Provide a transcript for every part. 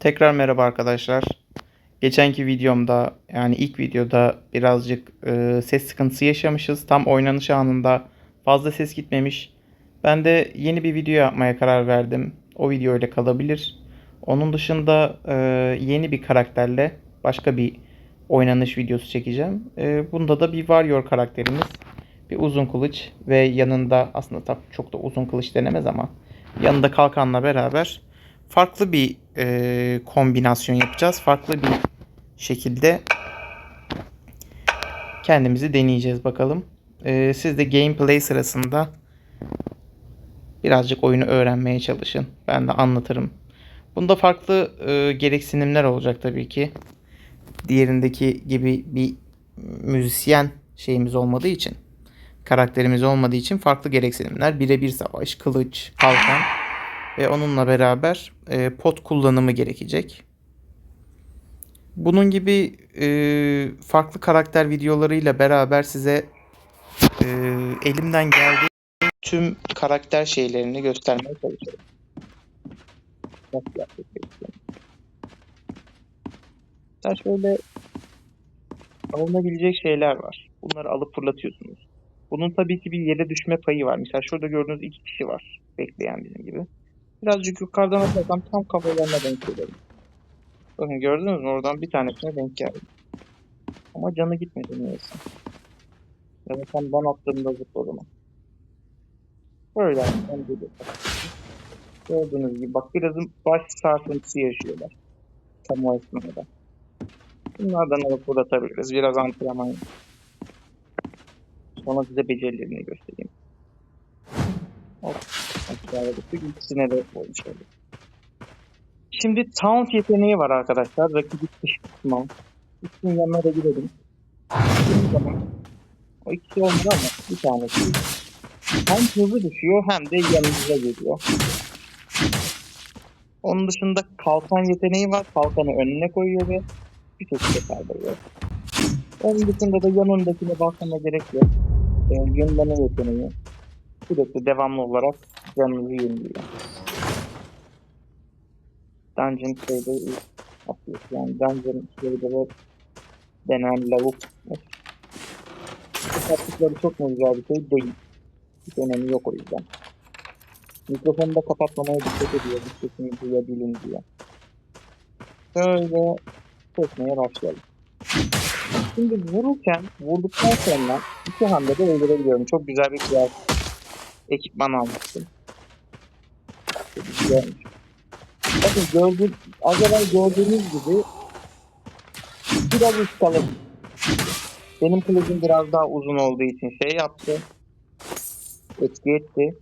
Tekrar merhaba arkadaşlar. Geçenki videomda yani ilk videoda birazcık e, ses sıkıntısı yaşamışız. Tam oynanış anında fazla ses gitmemiş. Ben de yeni bir video yapmaya karar verdim. O video ile kalabilir. Onun dışında e, yeni bir karakterle başka bir oynanış videosu çekeceğim. E, bunda da bir Warrior karakterimiz. Bir uzun kılıç ve yanında aslında çok da uzun kılıç denemez ama yanında kalkanla beraber farklı bir e, kombinasyon yapacağız. Farklı bir şekilde kendimizi deneyeceğiz bakalım. E, siz de gameplay sırasında birazcık oyunu öğrenmeye çalışın. Ben de anlatırım. Bunda farklı e, gereksinimler olacak tabii ki. Diğerindeki gibi bir müzisyen şeyimiz olmadığı için, karakterimiz olmadığı için farklı gereksinimler. Birebir savaş, kılıç, kalkan ve onunla beraber e, pot kullanımı gerekecek. Bunun gibi e, farklı karakter videolarıyla beraber size e, elimden geldiği tüm karakter şeylerini göstermeye çalışıyorum. Daha şöyle alınabilecek şeyler var. Bunları alıp fırlatıyorsunuz. Bunun tabii ki bir yere düşme payı var. Mesela şurada gördüğünüz iki kişi var bekleyen bizim gibi. Birazcık yukarıdan atarsam tam kafalarına denk gelirim. Bakın gördünüz mü? Oradan bir tanesine denk geldi. Ama canı gitmedi niyeyse. Ya da tam ben attığımda zıpladı mı? Böyle ben geliyor. Gördüğünüz gibi bak birazın baş sarsıntısı yaşıyorlar. Tam o esnada. Bunlardan alıp fırlatabiliriz. Biraz antrenman. Sonra size becerilerini göstereyim. Hop. Düştük. İkisine de olmuş oldu. Şimdi taunt yeteneği var arkadaşlar. Rakibi kışkırtma. İkisinin yanına da gidelim. Şimdi zaman o ikisi olmadı ama bir tanesi hem hızlı düşüyor hem de yanımıza geliyor. Onun dışında kalkan yeteneği var. Kalkanı önüne koyuyor ve bir şekilde saldırıyor. Onun dışında da yanındakine bakmama gerek yok. Ee, yönleme yeteneği. Sürekli devamlı olarak canınızı yeniliyor. Dungeon şeyde atıyor. Yani Dungeon ve denen lavuk. Bu taktikleri çok mu güzel bir şey değil. Hiç önemi yok o yüzden. Mikrofonu da kapatmamaya dikkat ediyor. Sesini duyabilin diye. Böyle kesmeye başlayalım. Şimdi vururken, vurduktan sonra iki hamlede öldürebiliyorum. Çok güzel bir kıyas ekipman almıştım. Güzelmiş. Bakın gördüğünüz, az evvel gördüğünüz gibi biraz ustalım. Benim kılıcım biraz daha uzun olduğu için şey yaptı. Etki etti.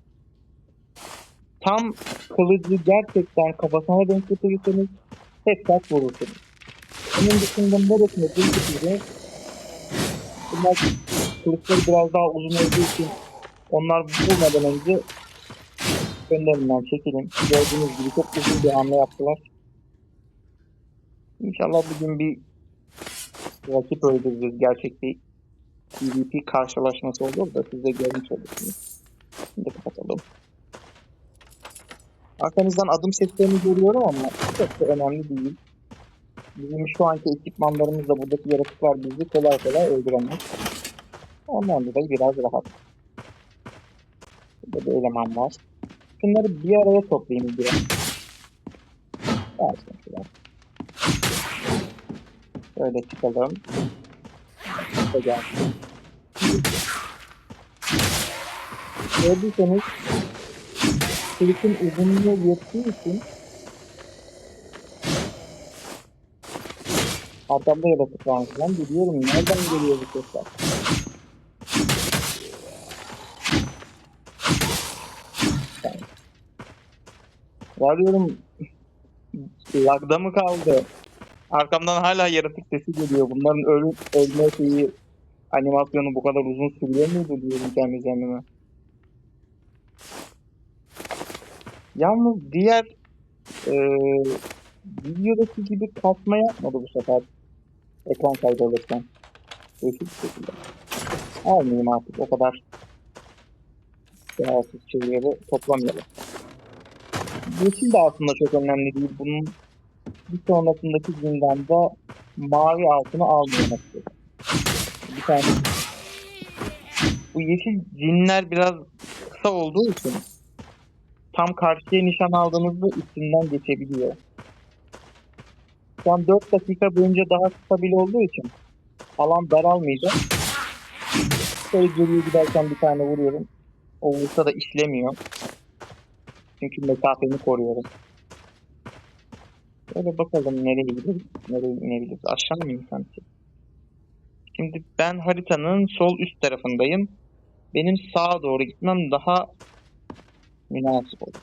Tam kılıcı gerçekten kafasına denk getirirseniz tek tak vurursunuz. Onun dışında neresine denk getirince bunlar kılıçları biraz daha uzun olduğu için onlar vurmadan önce önlerinden çekilin. Gördüğünüz gibi çok uzun bir hamle yaptılar. İnşallah bugün bir rakip öldürürüz. Gerçek bir PvP karşılaşması olur da siz de görmüş olursunuz. Şimdi kapatalım. Arkanızdan adım seslerini görüyorum ama çok da önemli değil. Bizim şu anki ekipmanlarımızla buradaki yaratıklar bizi kolay kolay öldüremez. Ondan dolayı biraz rahat. Burada bir eleman var. Şunları bir araya toplayayım biraz. Gelsin şuraya. Böyle çıkalım. İşte gelsin. Gördüyseniz Kılıçın uzunluğu yettiği için arkamda yaratık var falan biliyorum nereden geliyor bu sesler. Varıyorum lagda mı kaldı? Arkamdan hala yaratık sesi geliyor. Bunların ölüm, ölme şeyi animasyonu bu kadar uzun sürüyor muydu diyorum kendi kendime. Yalnız diğer e, videodaki gibi kasma yapmadı bu sefer. Ekran kaydı alırken. Değişik şekilde. Almayayım artık o kadar değersiz şeyleri toplamayalım. Yeşil de aslında çok önemli değil. Bunun Bir sonrasındaki zindanda mavi altını istiyorum. Bir tane bu yeşil cinler biraz kısa olduğu için tam karşıya nişan aldığınızda üstünden geçebiliyor. Şu an 4 dakika boyunca daha kısa bile olduğu için alan daralmayacak. Şöyle geriye giderken bir tane vuruyorum. O vursa da işlemiyor. Çünkü mesafemi koruyorum. Böyle bakalım nereye gideriz, nereye inebiliriz. Aşağı mı insan ki? Şimdi ben haritanın sol üst tarafındayım. Benim sağa doğru gitmem daha münasip olur.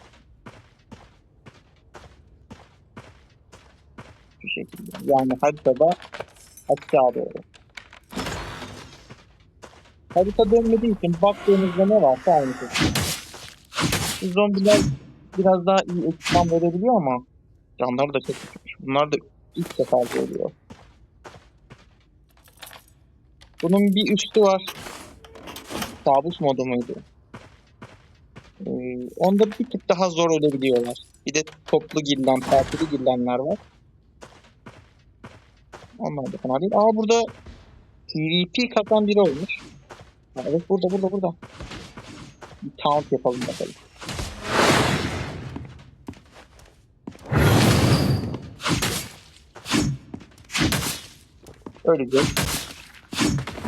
Bu şekilde. Yani haritada aşağı doğru. Harita dönmediği için baktığınızda ne varsa aynısı. Zombiler biraz daha iyi ekipman verebiliyor ama canlar da çok küçükmüş. Bunlar da ilk sefer görüyor. Bunun bir üstü var. Kabus modu muydu? Ee, onda bir tık daha zor ölebiliyorlar. Bir de toplu girilen, partili girilenler var. Onlar da fena değil. Aa burada PvP katan biri olmuş. Evet burada burada burada. Bir taunt yapalım bakalım. Ölecek.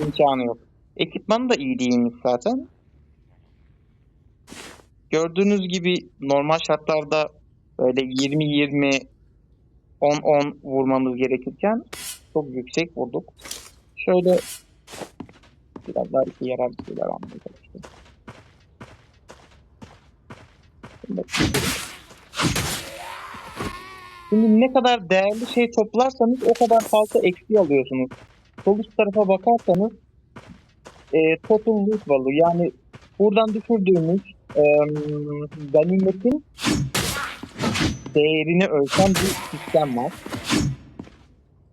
İmkanı yok. Ekipman da iyi değilmiş zaten. Gördüğünüz gibi normal şartlarda böyle 20-20 10-10 vurmamız gerekirken çok yüksek vurduk. Şöyle biraz daha işe yarar bir şeyler çalıştım. Şimdi Şimdi ne kadar değerli şey toplarsanız o kadar fazla eksi alıyorsunuz. Sol tarafa bakarsanız e, total loot value yani buradan düşürdüğümüz e, ganimetin değerini ölçen bir sistem var.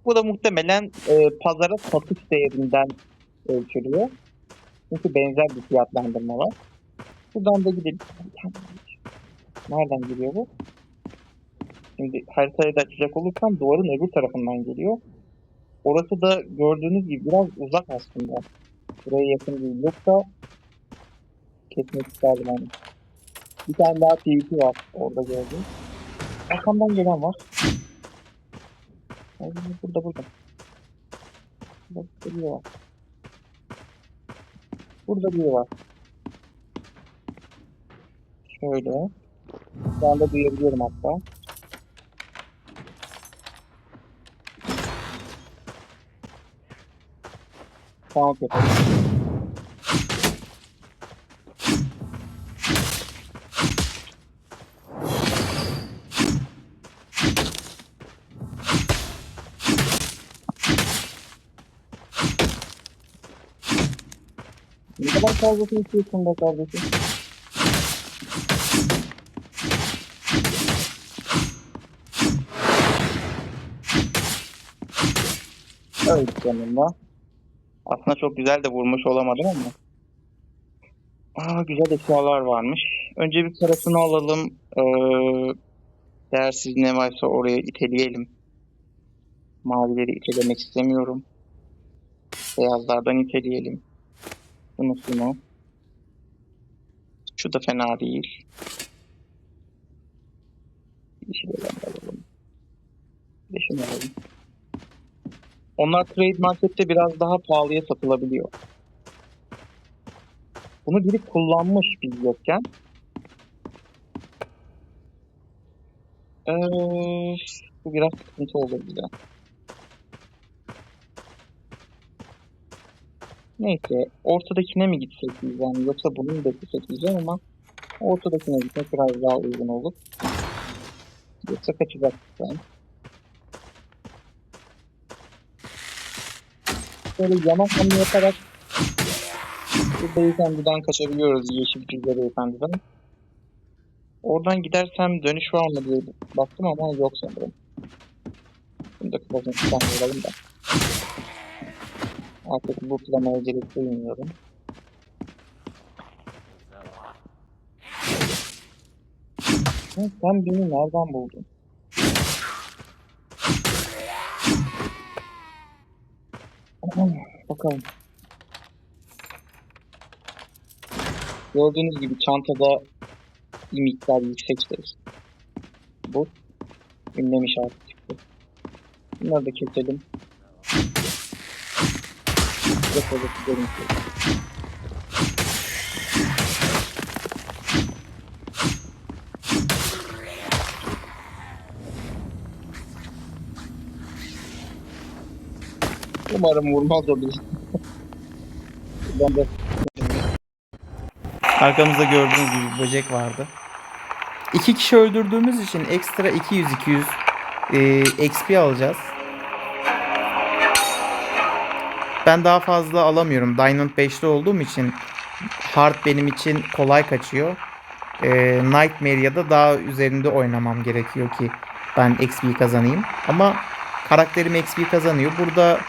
Bu da muhtemelen e, pazara satış değerinden ölçülüyor. Çünkü benzer bir fiyatlandırma var. Buradan da gidelim. Nereden geliyor bu? Şimdi haritayı da açacak olursam duvarın öbür tarafından geliyor. Orası da gördüğünüz gibi biraz uzak aslında. Buraya yakın değil. Yoksa kesmek isterdim hani. Bir tane daha PvP var orada gördüm. Arkamdan gelen var. Burada burada. Burada biri var. Burada biri var. Şöyle. Şu anda duyabiliyorum hatta. Tamam. Ne kadar fazlasını istiyorsun be kardeşim? Evet canımla. Aslında çok güzel de vurmuş olamadım ama. Aa güzel eşyalar varmış. Önce bir parasını alalım. Ee, değersiz ne varsa oraya iteleyelim. Mavileri itelemek istemiyorum. Beyazlardan iteleyelim. Şunu şunu. Şu da fena değil. Yeşillerden de alalım. Şunu alalım. Onlar trade markette biraz daha pahalıya satılabiliyor. Bunu biri kullanmış biz yokken. Ee, bu biraz sıkıntı bize. Neyse, ortadakine mi gitsek diyeceğim yoksa bunu mu beklesek diyeceğim ama ortadakine gitmek biraz daha uygun olur. Yoksa kaçacak ben. Böyle yana hamle yaparak bu beyefendiden kaçabiliyoruz yeşil pizza beyefendiden. Oradan gidersem dönüş var mı diye baktım ama yok sanırım. Bunu da kafasını tutamıyorum da. Artık bu planaya gerek duymuyorum. Sen beni nereden buldun? Bakalım. Gördüğünüz gibi çantada bir miktar yüksektir. Bu ünlem işareti çıktı. Bunları da keselim. Depozdaki görüntü. Umarım vurmaz o ben de Arkamızda gördüğünüz gibi böcek vardı. İki kişi öldürdüğümüz için ekstra 200-200 e, XP alacağız. Ben daha fazla alamıyorum. Diamond 5'te olduğum için Hard benim için kolay kaçıyor. E, Nightmare ya da daha üzerinde oynamam gerekiyor ki ben XP kazanayım. Ama karakterim XP kazanıyor. Burada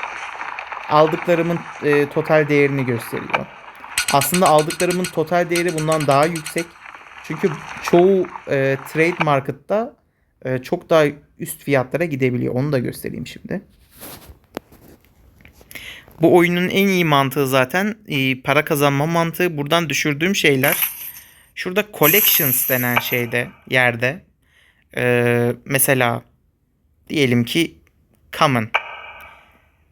aldıklarımın e, total değerini gösteriyor. Aslında aldıklarımın total değeri bundan daha yüksek. Çünkü çoğu e, trade market'ta e, çok daha üst fiyatlara gidebiliyor. Onu da göstereyim şimdi. Bu oyunun en iyi mantığı zaten e, para kazanma mantığı. Buradan düşürdüğüm şeyler şurada collections denen şeyde yerde e, mesela diyelim ki common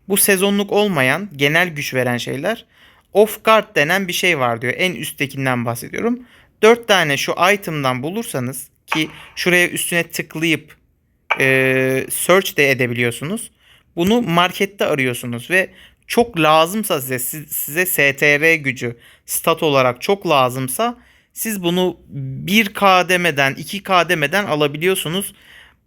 bu sezonluk olmayan genel güç veren şeyler off guard denen bir şey var diyor. En üsttekinden bahsediyorum. 4 tane şu item'dan bulursanız ki şuraya üstüne tıklayıp e, search de edebiliyorsunuz. Bunu markette arıyorsunuz ve çok lazımsa size si- size STR gücü stat olarak çok lazımsa siz bunu 1 kademeden 2 kademeden alabiliyorsunuz.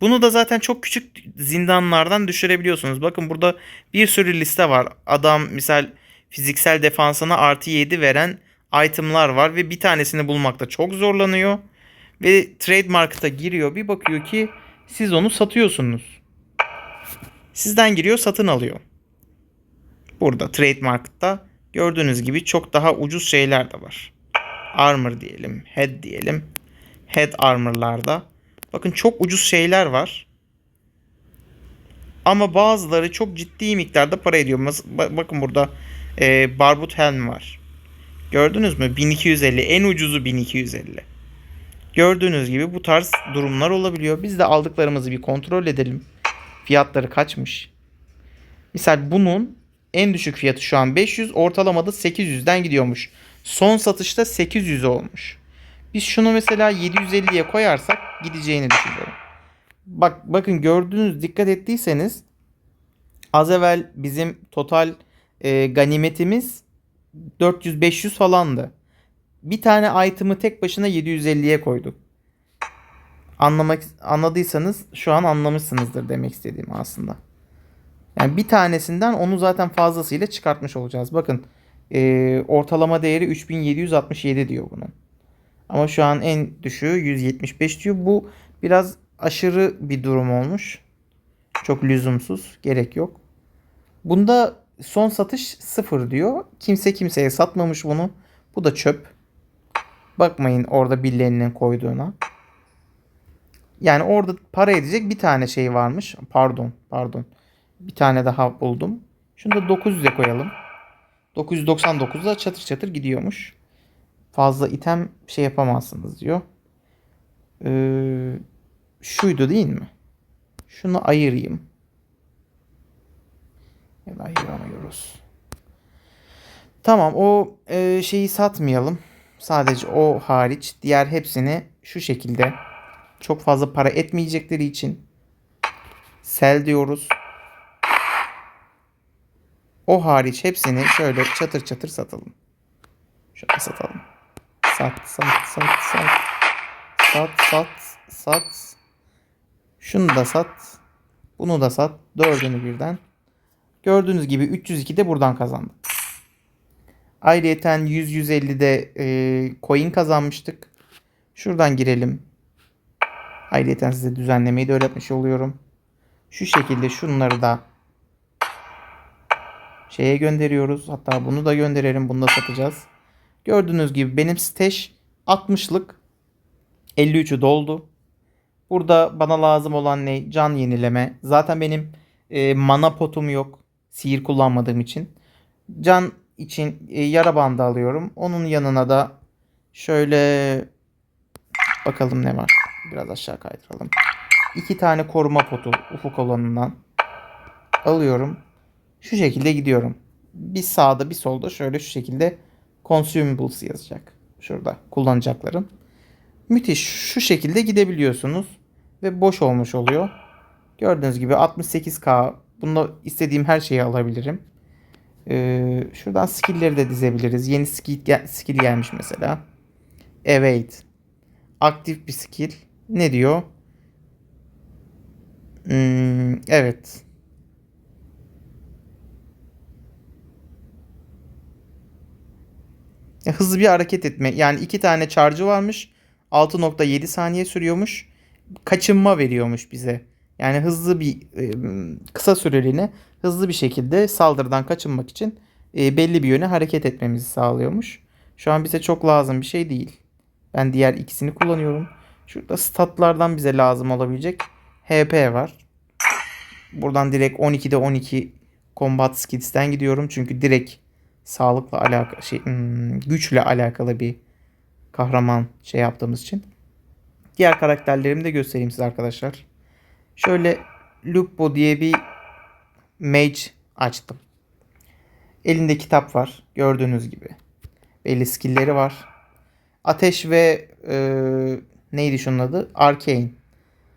Bunu da zaten çok küçük zindanlardan düşürebiliyorsunuz. Bakın burada bir sürü liste var. Adam misal fiziksel defansına artı 7 veren itemlar var ve bir tanesini bulmakta çok zorlanıyor. Ve trade market'a giriyor bir bakıyor ki siz onu satıyorsunuz. Sizden giriyor satın alıyor. Burada trade market'ta gördüğünüz gibi çok daha ucuz şeyler de var. Armor diyelim, head diyelim. Head armor'larda. Bakın çok ucuz şeyler var. Ama bazıları çok ciddi miktarda para ediyor. Bakın burada e, barbut helm var. Gördünüz mü? 1250. En ucuzu 1250. Gördüğünüz gibi bu tarz durumlar olabiliyor. Biz de aldıklarımızı bir kontrol edelim. Fiyatları kaçmış? Misal bunun en düşük fiyatı şu an 500. Ortalamada 800'den gidiyormuş. Son satışta 800 olmuş. Biz şunu mesela 750'ye koyarsak gideceğini düşünüyorum. Bak bakın gördüğünüz dikkat ettiyseniz az evvel bizim total e, ganimetimiz 400-500 falandı. Bir tane item'ı tek başına 750'ye koyduk. Anlamak anladıysanız şu an anlamışsınızdır demek istediğim aslında. Yani bir tanesinden onu zaten fazlasıyla çıkartmış olacağız. Bakın e, ortalama değeri 3767 diyor bunun. Ama şu an en düşüğü 175 diyor. Bu biraz aşırı bir durum olmuş. Çok lüzumsuz. Gerek yok. Bunda son satış sıfır diyor. Kimse kimseye satmamış bunu. Bu da çöp. Bakmayın orada birilerinin koyduğuna. Yani orada para edecek bir tane şey varmış. Pardon, pardon. Bir tane daha buldum. Şunu da 900'e koyalım. 999'da çatır çatır gidiyormuş. Fazla item şey yapamazsınız diyor. Ee, şuydu değil mi? Şunu ayırayım. Ya ayıramıyoruz. Tamam o e, şeyi satmayalım. Sadece o hariç diğer hepsini şu şekilde çok fazla para etmeyecekleri için sell diyoruz. O hariç hepsini şöyle çatır çatır satalım. Şöyle satalım. Sat sat sat sat. Sat sat sat. Şunu da sat. Bunu da sat. Dördünü birden. Gördüğünüz gibi 302 de buradan kazandık. Ayrıyeten 100-150'de e, coin kazanmıştık. Şuradan girelim. Ayrıyeten size düzenlemeyi de öğretmiş oluyorum. Şu şekilde şunları da şeye gönderiyoruz. Hatta bunu da gönderelim. Bunu da satacağız. Gördüğünüz gibi benim stash 60'lık 53'ü doldu. Burada bana lazım olan ne? Can yenileme. Zaten benim e, mana potum yok. Sihir kullanmadığım için. Can için e, yara bandı alıyorum. Onun yanına da şöyle bakalım ne var. Biraz aşağı kaydıralım. İki tane koruma potu ufuk olanından alıyorum. Şu şekilde gidiyorum. Bir sağda bir solda şöyle şu şekilde consumables yazacak. Şurada kullanacaklarım. Müthiş. Şu şekilde gidebiliyorsunuz. Ve boş olmuş oluyor. Gördüğünüz gibi 68k. Bunda istediğim her şeyi alabilirim. Ee, şuradan skill'leri de dizebiliriz. Yeni skill, gel- skill gelmiş mesela. Evet. Aktif bir skill. Ne diyor? Hmm, evet. Hızlı bir hareket etme. Yani iki tane charge'ı varmış. 6.7 saniye sürüyormuş. Kaçınma veriyormuş bize. Yani hızlı bir e, kısa süreliğine hızlı bir şekilde saldırıdan kaçınmak için e, belli bir yöne hareket etmemizi sağlıyormuş. Şu an bize çok lazım bir şey değil. Ben diğer ikisini kullanıyorum. Şurada statlardan bize lazım olabilecek HP var. Buradan direkt 12'de 12 combat skills'ten gidiyorum. Çünkü direkt sağlıkla alakalı şey hmm, güçle alakalı bir kahraman şey yaptığımız için. Diğer karakterlerimi de göstereyim size arkadaşlar. Şöyle Lupo diye bir mage açtım. Elinde kitap var. Gördüğünüz gibi. Belli skill'leri var. Ateş ve e, neydi şunun adı? Arcane.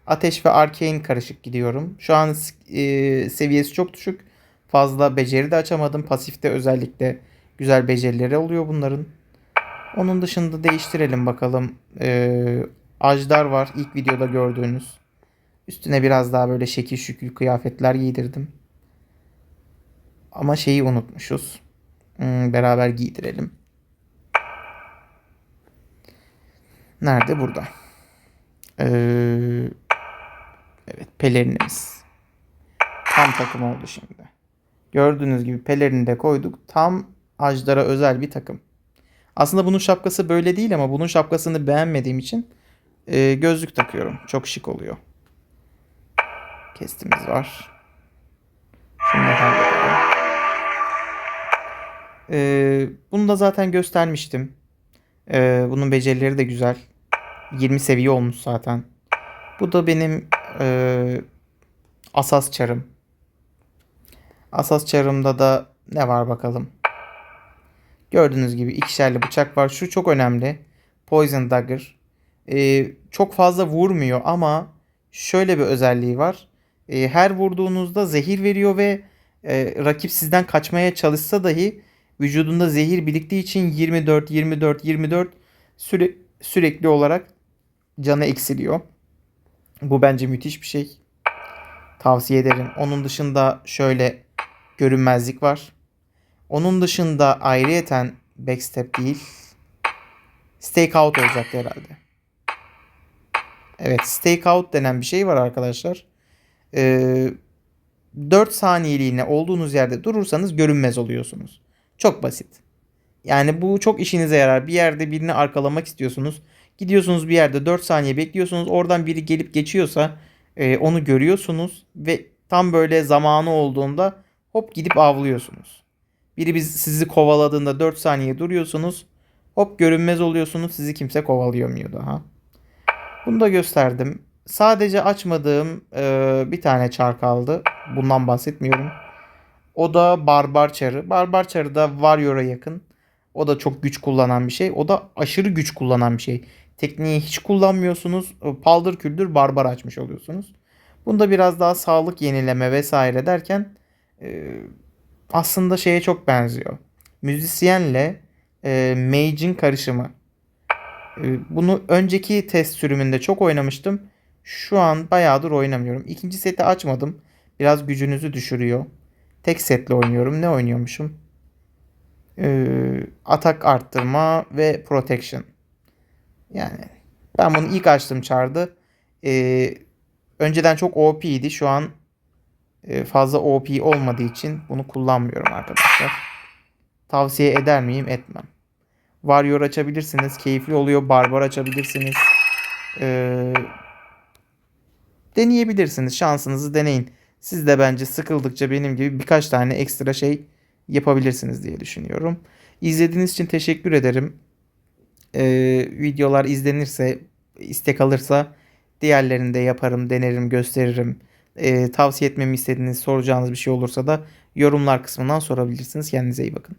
Ateş ve Arcane karışık gidiyorum. Şu an e, seviyesi çok düşük. Fazla beceri de açamadım. Pasifte özellikle güzel becerileri oluyor bunların. Onun dışında değiştirelim bakalım. E, Ajdar var ilk videoda gördüğünüz. Üstüne biraz daha böyle şekil şükül kıyafetler giydirdim. Ama şeyi unutmuşuz. Hmm, beraber giydirelim. Nerede? Burada. Ee, evet pelerinimiz. Tam takım oldu şimdi. Gördüğünüz gibi pelerini de koyduk. Tam Ajdar'a özel bir takım. Aslında bunun şapkası böyle değil ama bunun şapkasını beğenmediğim için e, gözlük takıyorum. Çok şık oluyor. Kestimiz var. Şunu da halledelim. Ee, bunu da zaten göstermiştim. Ee, bunun becerileri de güzel. 20 seviye olmuş zaten. Bu da benim e, asas çarım. Asas çarımda da ne var bakalım. Gördüğünüz gibi ikişerli bıçak var. Şu çok önemli. Poison Dagger. Ee, çok fazla vurmuyor ama şöyle bir özelliği var. Ee, her vurduğunuzda zehir veriyor ve e, rakip sizden kaçmaya çalışsa dahi vücudunda zehir biriktiği için 24 24 24 süre, sürekli olarak canı eksiliyor. Bu bence müthiş bir şey. Tavsiye ederim. Onun dışında şöyle görünmezlik var. Onun dışında ayrıyeten backstep değil. Stake out olacaktı herhalde. Evet stake out denen bir şey var arkadaşlar. Ee, 4 saniyeliğine olduğunuz yerde durursanız görünmez oluyorsunuz. Çok basit. Yani bu çok işinize yarar. Bir yerde birini arkalamak istiyorsunuz. Gidiyorsunuz bir yerde 4 saniye bekliyorsunuz. Oradan biri gelip geçiyorsa e, onu görüyorsunuz ve tam böyle zamanı olduğunda hop gidip avlıyorsunuz. Biri biz sizi kovaladığında 4 saniye duruyorsunuz. Hop görünmez oluyorsunuz. Sizi kimse kovalayamıyor daha. Bunu da gösterdim. Sadece açmadığım e, bir tane çar kaldı. Bundan bahsetmiyorum. O da Barbar Çarı. Barbar Çarı da Warrior'a yakın. O da çok güç kullanan bir şey. O da aşırı güç kullanan bir şey. Tekniği hiç kullanmıyorsunuz. Paldır küldür barbar açmış oluyorsunuz. Bunda biraz daha sağlık yenileme vesaire derken e, aslında şeye çok benziyor. Müzisyenle e, mage'in karışımı. E, bunu önceki test sürümünde çok oynamıştım. Şu an bayağıdır oynamıyorum. İkinci seti açmadım. Biraz gücünüzü düşürüyor. Tek setle oynuyorum. Ne oynuyormuşum? Ee, atak arttırma ve protection. Yani ben bunu ilk açtım çardı. Ee, önceden çok OP idi. Şu an e, fazla OP olmadığı için bunu kullanmıyorum arkadaşlar. Tavsiye eder miyim? Etmem. Warrior açabilirsiniz. Keyifli oluyor. Barbar açabilirsiniz. Ee, deneyebilirsiniz. Şansınızı deneyin. Siz de bence sıkıldıkça benim gibi birkaç tane ekstra şey yapabilirsiniz diye düşünüyorum. İzlediğiniz için teşekkür ederim. Ee, videolar izlenirse, istek alırsa diğerlerini de yaparım, denerim, gösteririm. Ee, tavsiye etmemi istediğiniz, soracağınız bir şey olursa da yorumlar kısmından sorabilirsiniz. Kendinize iyi bakın.